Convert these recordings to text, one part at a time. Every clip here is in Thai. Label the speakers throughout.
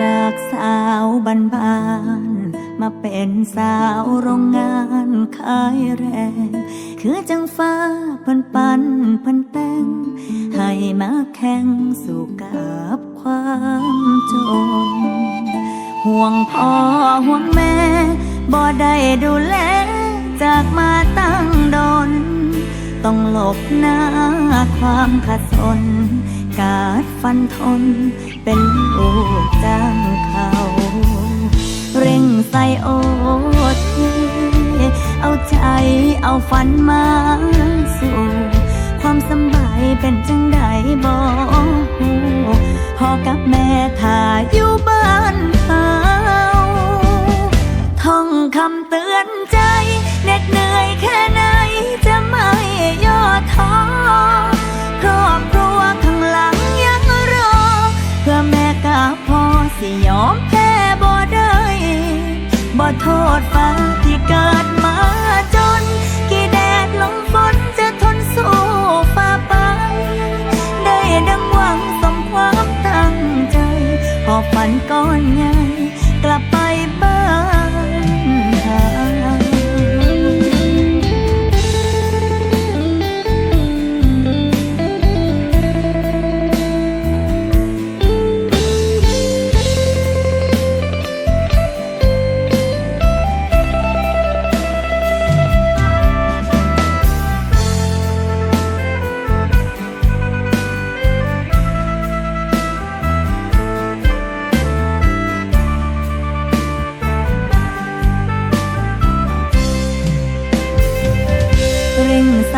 Speaker 1: จากสาวบ้านบ้านมาเป็นสาวโรงงานขายแรง คือจังฟ้าพันปันพันแต่ง ให้มาแข่งสู่กับความจน ห่วงพ่อห่วงแม่บ่ได้ดูแลจากมาตั้งดน ต้องหลบหน้าความขัดสน กาดฟันทน เป็นลูกจ้างเขา เร่งใส่โอทเอาใจเอาฝันมาสู่ ความสบายเป็นจังไดบอกพ่อกับแม่ สิยอมแพ้บ่ได้บ่โทษฟ้าที่เกิดมาจน กี่แดดลมฝนจะทนสู้ฝ่าไป ได้ดังหวังสมความตั้งใจ พอฝันก้อนใหญ่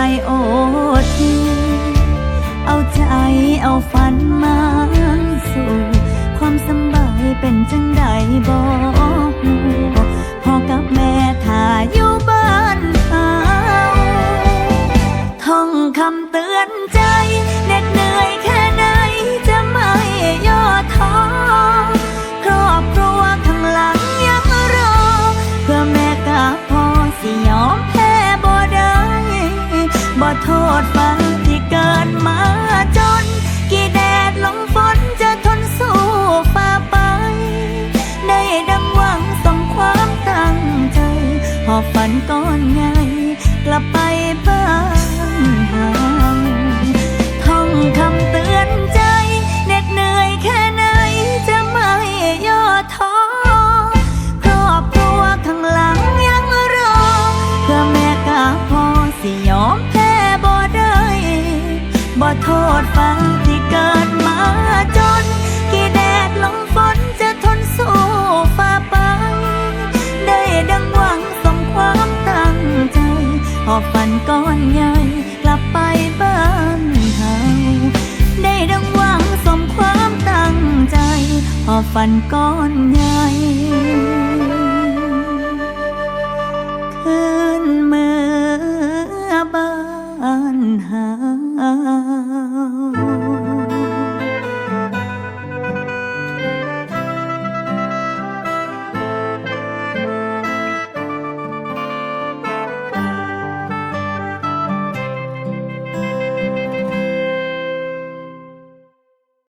Speaker 1: ส่โอทีเอาใจเอาฝันมาสู่ความสบายเป็นจังใดบ บ่โทษฟ้าที่เกิดมาจน กี่แดดลมฝนจะทนสู้ฝ่าไป ได้ดังหวังสมความตั้งใจ หอบฝันก้อนใหญ่กลับไปบ้าน บ่โทษฟ้าที่เกิดมาจน กี่แดดลมฝนจะทนสู้ฝ่าไป ได้ดังหวังสมความตั้งใจหอบฝันก้อนใหญ่กลับไปบ้านเฮาได้ดังหวังสมความตั้งใจหอบฝันก้อนใหญ่